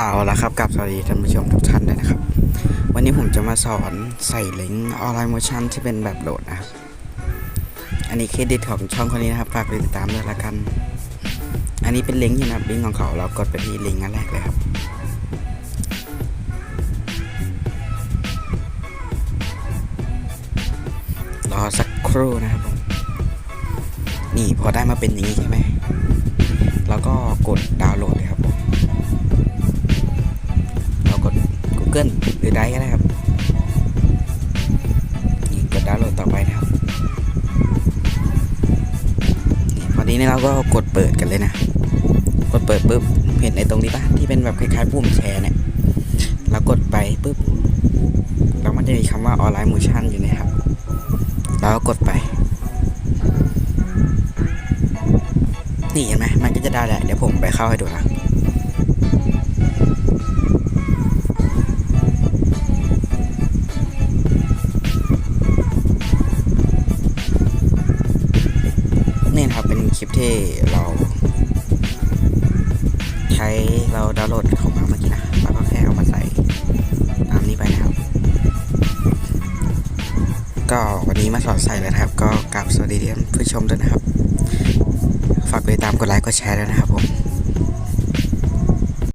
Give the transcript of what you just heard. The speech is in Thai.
เอาละครับกับสวัสดีท่านผู้ชมทุกท่านด้วยนะครับ วันนี้ผมจะมาสอนใส่ลิงก์ออนไลน์โมชั่นที่เป็นแบบโหลดนะครับ อันนี้เครดิตของช่องคนนี้นะครับฝากติดตามด้วยละกัน อันนี้เป็นลิงก์ที่นะครับลิงก์ของเขาเรากดไปที่ลิงก์อันแรกเลยครับ รอสักครู่นะครับผมนี่พอได้มาเป็นอย่างนี้ใช่ไหมเราก็กดดาวน์โหลดเลยครับ Google หรือได้ก็ได้ครับนี่กดดาวน์โหลดต่อไปนะครับนี่พอดีนี่เราก็กดเปิดกันเลยนะ กดเปิดปุ๊บเห็นในตรงนี้ปะที่เป็นแบบคล้ายๆปุ่มแชร์เนี่ยเรากดไปปุ๊บเรามันจะมีคำว่าออนไลน์โมชั่นอยู่นะครับเราก็กดไปนี่เห็นไหมมันก็จะได้แหละเดี๋ยวผมไปเข้าให้ดูนะ คลิปที่เรา ใช้เราดาวน์โหลดเข้ามาเมื่อกี้นะแล้วก็แค่เอามาใส่ตามนี้ไปนะครับ ก็วันนี้มาสอนใส่แล้วนะครับ ก็กราบสวัสดีท่านผู้ชมด้วยนะครับ ฝากไปตามกดไลค์กดแชร์ด้วยนะครับผม